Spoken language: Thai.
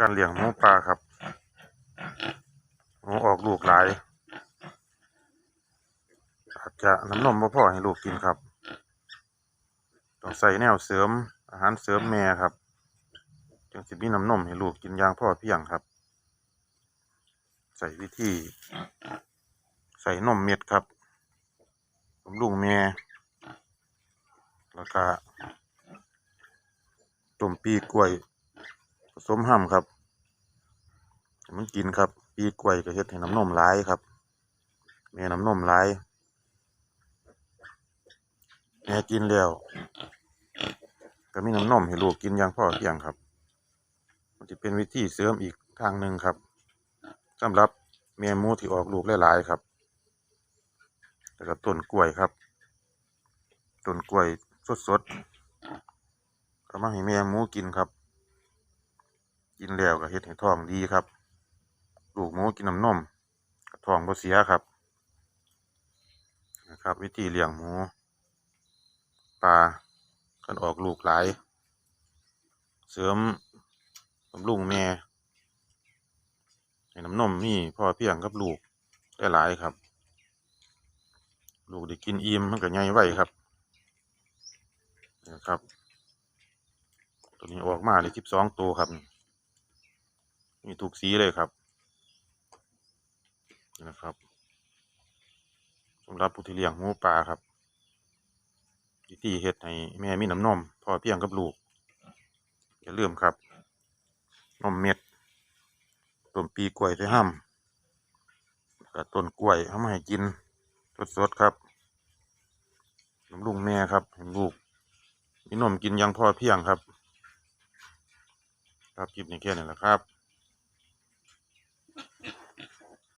การเลี้ยงหมูป่าครับหมูออกลูกหลายอาจจะน้ำนมบ่พอให้ลูกกินครับ ต้องใส่แนวเสริมอาหารเสริมแม่ครับ จึงสิมีน้ำนมให้ลูกกินอย่างพ่อเพียงครับ ใส่วิธีใส่นมเม็ดครับบำรุงแม่แล้วก็ต้มปีกล้วยผสมห้ำครับ มันกินครับ ปีกล้วยก็เฮ็ดให้น้ำนมหลายครับ แม่น้ำนมหลายแม่กินแล้วก็มีน้ำนมให้ลูกกินอย่างพ่อเพียงครับ มันจะเป็นวิธีเสริมอีกทางหนึ่งครับสำหรับแม่มูที่ออกลูกหลายๆครับแล้วก็ต้นกล้วยครับต้นกล้วยสดๆก็มาให้แม่มูกินครับ กินแล้วก็เฮ็ดให้ท้องดีครับ ลูกหมูกินน้ำนมก็ท้องบ่เสียครับนะครับ วิธีเลี้ยงหมูปลากันออกลูกหลาย เสริมบำรุงแม่ให้น้ำนมนี่พ่อเพียงกับลูกได้หลายครับ ลูกได้กินอิ่มมันก็ใหญ่ไวครับนะครับ ตัวนี้ออกมาได้สิบสองตัวครับ มีทุกสีเลยครับ นะครับสำหรับผู้ที่เลี้ยงหมูป่าครับวิธีเฮ็ดให้แม่มีน้ำนมพ่อเพียงกับลูก อย่าลืมครับ นมเม็ดต้นปีกล้วยใส่ห้ำแล้วก็ต้นกล้วยเอามาให้กินสดๆครับน้ำลุงแม่ครับให้ลูกมีนมกินอยังพ่อเพียงครับ ครับคลิปนี้แค่นี้แหละครับ